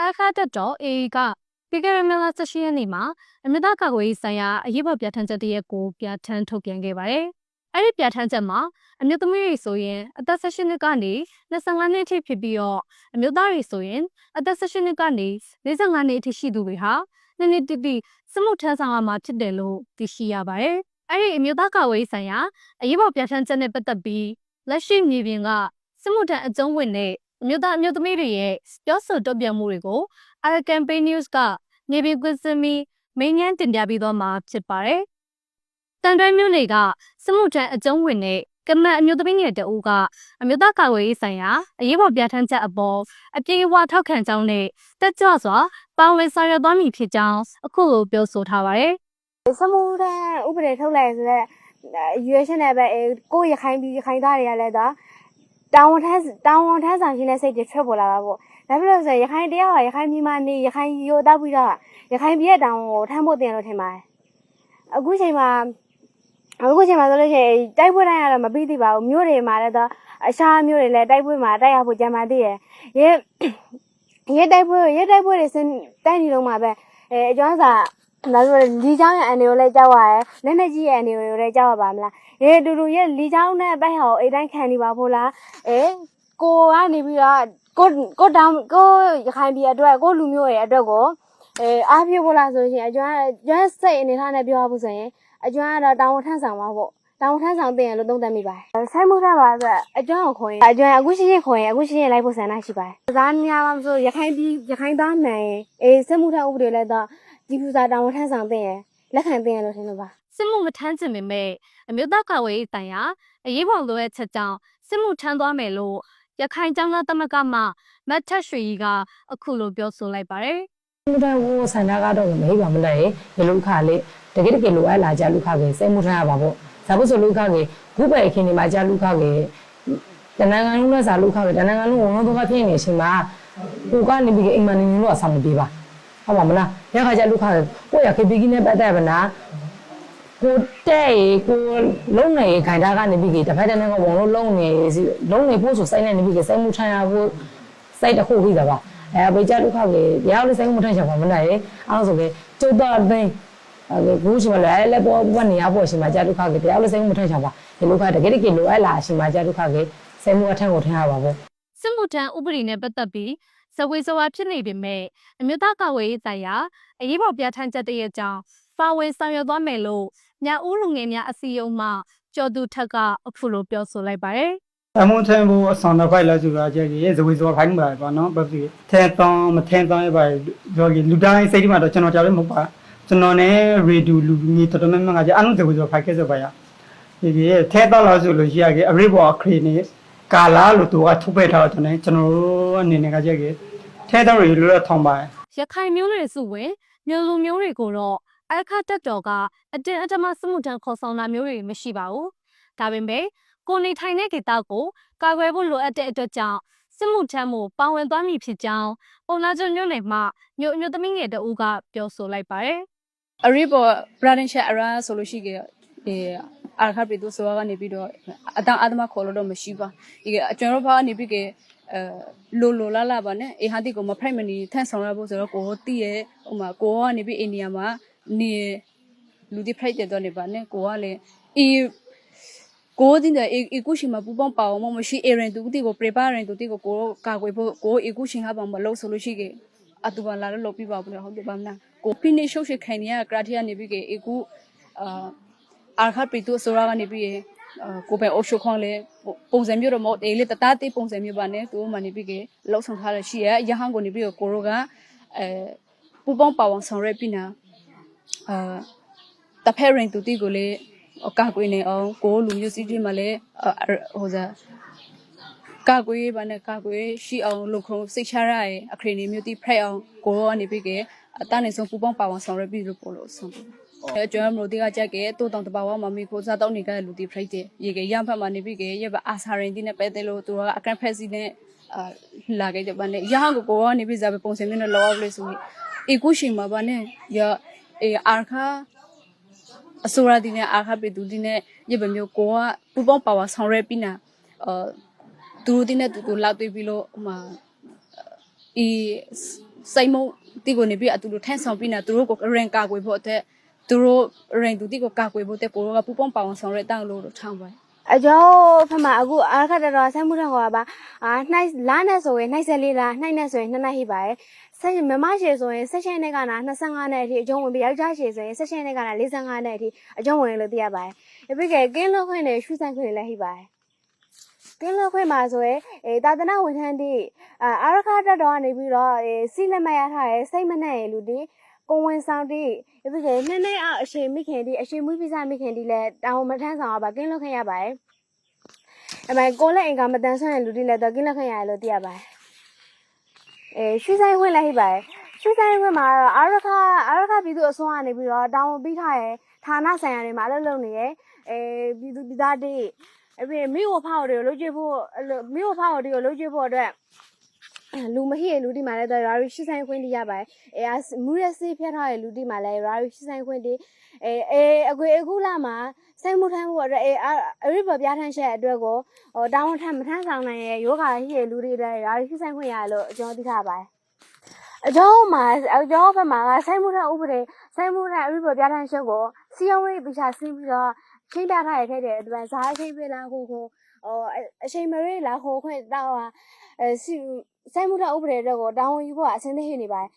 အခါတက်တော့အေကပြီးခဲ့တဲ့မလ16ရက်နေ့မှာအမြင့်သားကာကွယ်ရေးဆိုင်ရာအရေးပေါ်ပြဋ္ဌာန်းချက်တရက်ကိုပြဋ္ဌာန်းထုတ်ပြန်ခဲ့ပါတယ်။အဲ့ဒီပြဋ္ဌာန်းချက်မှာအမျိုးသမီးတွေဆိုရင်အသက်16နှစ်ကနေ25နှစ်ထိဖြစ်ပြီးတော့အမျိုးသားတွေဆိုရင်အသက်16နှစ်ကနေ45နှစ်အထိရှိသူတွေဟာနှစ်နှစ်တိတိစမှုထမ်းဆောင်ရမှာဖြစ်တယ်လို့သိရှိရပါတယ်။ အဲ့ဒီအမျိုးသားကာကွယ်ရေးဆိုင်ရာအရေးပေါ်ပြဋ္ဌာန်းချက်နဲ့ပတ်သက်ပြီးလက်ရှိမြေပြင်ကစမှုထမ်းအကျုံးဝင်တဲ့အမျိုးသားအမျိုးသမီးတွေရဲ့ပြောဆိုတုံ့ပြန်မှုတွေကို Our Campaign News ကနေပြည်ကွင်းစမီမင်းငန်းတင်ပြပြီးတော့မှာဖြစ်ပါတယ်။တန်တွဲမျိုးတွေကစမှုထမ်းအကျုံးဝင်တဲ့ကမတ်အမျိုးသမီးငယ်တအူးကအမျိုးသားကာကွယ်ရေးဆိုင်ရာအရေးပေါ်ပြဋ္ဌာန်းချက်အပေါ်အပြေအဝထောက်ခံကြောင်းနဲ့တက်ကြွစွာပါဝင်ဆောင်ရွက်သွားမည်ဖြစ်ကြောင်းအခုလိုပြောဆိုထားပါတယ် စမှုထမ်းဥပဒေထုတ်လိုက်ဆိုတော့ရွေးရှင်နဲ့ပဲအဲကိုယ့်ရခိုင်ပြည်ရခိုင်သားတွေကလည်းတော့တောင်းဝန်ထမ်းတောင်းဝန်ထမ်းဆောင်ခြင်းနဲ့စိတ်တွေထွက်ပေါ်လာတာပေါ့ဒါဖြစ်လို့ဆိုရင်ရခိုင်တရားကရခိုင်ပြည်မှာနေရခိုင်ရိုးတောက်ပြီးတော့ရခိုင်ပြည်ရဲ့တောင်းဝန်ကိုထမ်းဖို့တင်လို့ထင်ပါတယ်အခုချိန်မှာအခုချိန်မှာဆိုလို့ရှိရင်တိုက်ပွဲတိုင်းကတော့မပြီးသေးပါဘူးမြို့တွေမှာလည်းတော့အရှားမြို့တွေလည်းတိုက်ပွဲမှာတိုက်ရဖို့ကြံပါသေးရဲ့ရဲရဲတိုက်ပွဲရဲတိုက်ပွဲတွေစတိုက်နေတော့မှာပဲအဲအကျွမ်းစာ ဒါဆိုရင်လီချောင်းရဲ့အနေကိုလည်းကြောက်ရတယ်။လက်နဲ့ကြီးရဲ့အနေကိုလည်းကြောက်ရပါမလား။ရေတူတူရဲ့လီချောင်းနဲ့ပိုက်ဟောအိတ်တိုင်းခံနေပါဖို့လား။အဲကိုကနေပြီးတော့ကိုကိုတောင်ကိုရခိုင်ပြည်အတွက်ကိုလူမျိုးရဲ့အတွက်ကိုအဲအားပြဖို့လားဆိုရင်အကျွမ်းအကျွမ်းစိတ်အနေထားနဲ့ပြောရဖို့ဆိုရင်အကျွမ်းကတော့တောင်ဝထန်းဆောင်ပါပေါ့။တောင်ဝထန်းဆောင်တင်ရလို့သုံးသပ်မိပါတယ်။ဆိုင်မှုထမ်းပါဆိုအကျွမ်းကိုခေါ်ရင်အကျွမ်းအခုရှိရင်ခေါ်ရင်အခုရှိရင်လိုက်ဖို့ဆန္ဒရှိပါတယ်။ဒါနေရာမှာမဆိုရခိုင်ပြည်ရခိုင်သားနိုင်အေးစစ်မှုထမ်းဥပဒေလည်းတော့ ဒီပူစာတောင်ဝထမ်းဆောင်တင်ရလက်ခံတင်ရလို့ထင်လို့ပါ။စစ်မှုမထမ်းကျင်ပေမဲ့အမျိုးသားကာကွယ်ရေးတိုင်ရာအရေးပေါ်လိုအပ်ချက်ကြောင့်စစ်မှုထမ်းသွားမယ်လို့ရခိုင်ကျောင်းသားသမဂ္ဂမှမတ်ထက်ရွှေကြီးကအခုလိုပြောဆိုလိုက်ပါတယ်။မှုထမ်းကိုဆန္ဒကတော့မဟိပါမလဲရေလူခါလေးတကယ်တကယ်လိုအပ်လာကြလူခါကေစိတ်မှုထမ်းရပါပေါ့ဇာဖို့ဆိုလူခါကေခုပဲအခင်းဒီမှာကြလူခါကေတနင်္ဂနွေလုံးစာလူခါကေတနင်္ဂနွေလုံးဝန်တော့ဖြစ်နေရှင်မှာကိုကနေပြီးအိမ်မနေနေလို့ဆောင်းမပြေပါ ဟုတ်ပါမလားရခါကြလူခါကိုရခေပီကင်းနဲ့ပတ်သက်ပါနာကိုတဲ့ကိုလုံးနေခိုင်တာကနေပြီးတစ်ဖက်တစ်နည်းကဝန်လို့လုံးနေလုံးနေဖို့ဆိုစိုက်နေပြီးစိတ်မှုထမ်းရဖို့စိုက်တခုခိတာပါအဲဘေကြဒုက္ခကိုတရားလို့စိတ်မထင်ချင်ပါမနိုင်အဲ့လိုဆိုလေကျုပ်တော့သိအဲဘူးရှိမလဲလဲပေါ်ပေါ်နေရပေါ်ရှိမှာကြာဒုက္ခကိုတရားလို့စိတ်မထင်ချင်ပါဒီဒုက္ခတကယ်တကယ်လိုအပ်လာရှိမှာကြာဒုက္ခကိုစိတ်မအထက်ကိုထင်ရပါဘူးစစ်မှုထမ်းဥပဒေနဲ့ပတ်သက်ပြီး ဇဝေဇဝါဖြစ်နေပေမဲ့အမျိုးသားကာကွယ်ရေးဆိုင်ရာအရေးပေါ်ပြဋ္ဌာန်းချက်တရဲ့ကြောင့်ပါဝင်ဆောင်ရွက်သွားမယ်လို့မြဦးလူငယ်များအစည်းအရုံးမှကျော်သူထက်ကအခုလိုပြောဆိုလိုက်ပါတယ်အမွန်ထန်ဘူးအဆောင်တော့ဖိုက်လာဆိုတာကြည့်ရဲ့ဇဝေဇောဖိုင်းပါပါနော်ဘာဖြစ်ထဲတောင်းမထဲတောင်းရပါပြောကြီးလူတိုင်းစိတ်ထဲမှာတော့ကျွန်တော်ကြောက်လို့မဟုတ်ပါကျွန်တော်နဲ့ရေဒူလူကြီးတော်တော်များများကကြာအလုံးဇဝေဇောဖိုက်ခဲ့ဆိုပါရဒီကြီးထဲတောင်းလို့ဆိုလို့ရှိရခဲ့အရိဘောအခရီနေ ကာလာလို့သူကထုတ်ပေးထားတော့ကျွန်တော်တို့အနေနဲ့ကကြည့်ခဲ့ထဲတောင်းရေလို့ထောင်းပါရခိုင်မျိုးတွေစုဝင်မျိုးလူမျိုးတွေကိုတော့အခါတက်တော်ကအတင်းအဓမ္မစစ်မှုထမ်းခေါ်ဆောင်တာမျိုးတွေမရှိပါဘူးဒါပေမဲ့ကိုနေထိုင်တဲ့ဒေသကိုကာကွယ်ဖို့လိုအပ်တဲ့အတွက်ကြောင့်စစ်မှုထမ်းမှုပါဝင်သွားမည်ဖြစ်ကြောင်းပုံနာကျွန်းမြို့နယ်မှာမြို့အမျိုးသမီးငယ်တအူးကပြောဆိုလိုက်ပါတယ်အရိပေါ်ပရာဒင်ရှာအရာဆိုလို့ရှိကြ အဲအာခပ်ပြည်သူဆိုကနေပြီးတော့အတန်အဒမခေါ်လို့တော့မရှိပါဒီအကျွန်တော်ဘာနေပြီးကအဲလိုလိုလာလာပါနဲ့အေဟာတိကိုမဖိုက်မနီထန့်ဆောင်ရဖို့ဆိုတော့ကိုတည်ရဲ့ဟိုမှာကိုကနေပြီးအိန္ဒိယမှာနေလူဒီဖိုက်တဲ့တော့နေပါနဲ့ကိုကလည်းအီကိုတင်တဲ့အီကူရှင်မှာပူပေါင်းပါအောင်မရှိအရင်တူတီကို prepare ရင်တူတီကိုကိုကာကွယ်ဖို့ကိုအီကူရှင်ဟာပါမလို့ဆိုလို့ရှိကြအတူပါလာလို့လုပ်ပြပါဘူးဟုတ်တယ်ပါမလားကိုဖိနေရှုပ်ရှိခိုင်နေရကရာတီကနေပြီးကအီကူအာ အာခတ်ပီတူဆိုရာကနေပြီးကိုပဲအုပ်ရှုခေါင်းလေပုံစံမျိုးတော့မဟုတ်အေးလေတသားတေးပုံစံမျိုးပါနဲ့သူမှနေပြီးကလောက်ဆောင်ထားရရှိရရဟန်းကိုနေပြီးကိုရိုကအဲပူပေါင်းပါအောင်ဆောင်ရွက်ပြီးနာအာတဖက်ရင်တူတီကိုလေအကကွေးနေအောင်ကိုလူမျိုးစီးတွေမှာလည်းဟိုစားကာကွေးပါနဲ့ကာကွေးရှိအောင်လုပ်ခုံစိတ်ချရရဲ့အခရီးနေမျိုးတိဖက်အောင်ကိုရောကနေပြီးကအတန်းနေဆုံးပူပေါင်းပါအောင်ဆောင်ရွက်ပြီးလို့ပို့လို့ဆုံး အဲကျွန်တော်တို့ဒီကကြက်ကဲတိုးတောင်တဘာဝမမီကိုစားတော့နေကြတဲ့လူတီဖရိုက်တဲ့ရေကရဖတ်မှနေပြီးကရပါအာစာရင်ဒီနဲ့ပဲတဲ့လို့သူကအကန်ဖက်စီနဲ့အာလာခဲ့ကြပါနဲ့ရဟန်းကိုကိုကနေပြီးစားပဲပုံစံမျိုးနဲ့လောလို့ဆိုရင်အေကုရှိမှာပါနဲ့ရအေအာခါအစိုးရဒီနဲ့အာခပိတူဒီနဲ့ရဒီလိုမျိုးကိုကပူပေါင်းပါဝါဆောင်ရွက်ပြီးနာအာသူတို့တင်းတဲ့သူတို့လောက်တွေ့ပြီးလို့ဟိုမှာအီစိတ်မုံတီကိုနေပြီးအတူတူထန်းဆောင်ပြီးနာသူတို့ကိုရင်ကာကွယ်ဖို့အတွက် သူတို့ရင်သူတီကိုကာကွယ်ဖို့အတွက်ကိုကပူပေါင်းပါဝါဆောင်ရွက်တောင်းလို့ထောင်းပါတယ်အကျော်ဖမအခုအားခတ်တော်ဆမ်းမှုထောင်ကပါအာနှိုက်လာနဲ့ဆိုရင်နှိုက်ဆက်လေးလားနှိုက်နဲ့ဆိုရင်နှစ်နှိုက်ဟိပါတယ်ဆက်မမရှည်ဆိုရင်ဆက်ရှင်နဲ့ကနာ25နဲ့အထိအကျုံးဝင်ပြီးယောက်ျားရှည်ဆိုရင်ဆက်ရှင်နဲ့ကနာ45နဲ့အထိအကျုံးဝင်လို့သိရပါတယ်ပြီးခဲ့ကင်းလို့ခွင့်နဲ့ရှူဆိုင်ခွင့်လည်းဟိပါတယ်ကင်းလို့ခွင့်မှာဆိုရင်အဲတာသနာဝန်ထမ်းတိအာအားခတ်တော်ကနေပြီးတော့အဲစီလက်မရထားရဲစိတ်မနဲ့လူတိ ကိုဝင်ဆောင်တိပြီးခဲ့နှစ်နှစ်အောက်အချိန်မိခင်တိအချိန်မွေးပြစမိခင်တိလည်းတောင်းမထမ်းဆောင်ရပါကင်းလို့ခွင့်ရပါတယ်အမေကိုလည်းအင်ကမတန်ဆွမ်းတဲ့လူတွေလည်းတော့ကိလက်ခွင့်ရတယ်လို့သိရပါတယ်။အဲရွှေဆိုင်ခွင့်လည်းဟိပါတယ်။ရွှေဆိုင်ခွင့်မှာတော့အာရခအာရခပြည်သူအစိုးရကနေပြီးတော့တောင်းဝန်ပေးထားရဲ့ဌာနဆိုင်ရာတွေမှာအလုပ်လုပ်နေရဲ့အဲပြည်သူပြည်သားတွေအပြင်မိဝဖောက်တွေကိုလုပ်ကြည့်ဖို့အဲ့လိုမိဝဖောက်တွေကိုလုပ်ကြည့်ဖို့အတွက် လူမဟိရဲ့လူဒီမှာလည်းတော့ရာရီရှိဆိုင်ခွင့်တရပါတယ်။အဲမူရစီဖျက်ထားရဲ့လူဒီမှာလည်းရာရီရှိဆိုင်ခွင့်တအဲအဲအကွေအခုလာမှာစိတ်မှုထမ်းဖို့အတွက်အဲအရိပပြားထမ်းချက်အတွက်ကိုဟိုတောင်းထမ်းမထမ်းဆောင်နိုင်ရဲ့ယောဂဟိရဲ့လူတွေတဲ့ရာရီရှိဆိုင်ခွင့်ရလို့အကျော်သိထားပါတယ်။အကျော်မှာအကျော်ဘက်မှာစိတ်မှုထမ်းဥပဒေစိတ်မှုထမ်းအရိပပြားထမ်းချက်ကိုစီယုံရိပ်ပြချဆင်းပြီးတော့ချိန်ပြထားရတဲ့တဲ့အတွက်ဇာအချိန်ပြလာကိုကိုဟိုအချိန်မရိလာဟိုခွင့်တောင်းဟာအဲစီ စိတ်မှုထမ်းဥပဒေအတွက်ကိုတောင်းဝန်ယူဖို့အဆင်သင့်နေပါတယ်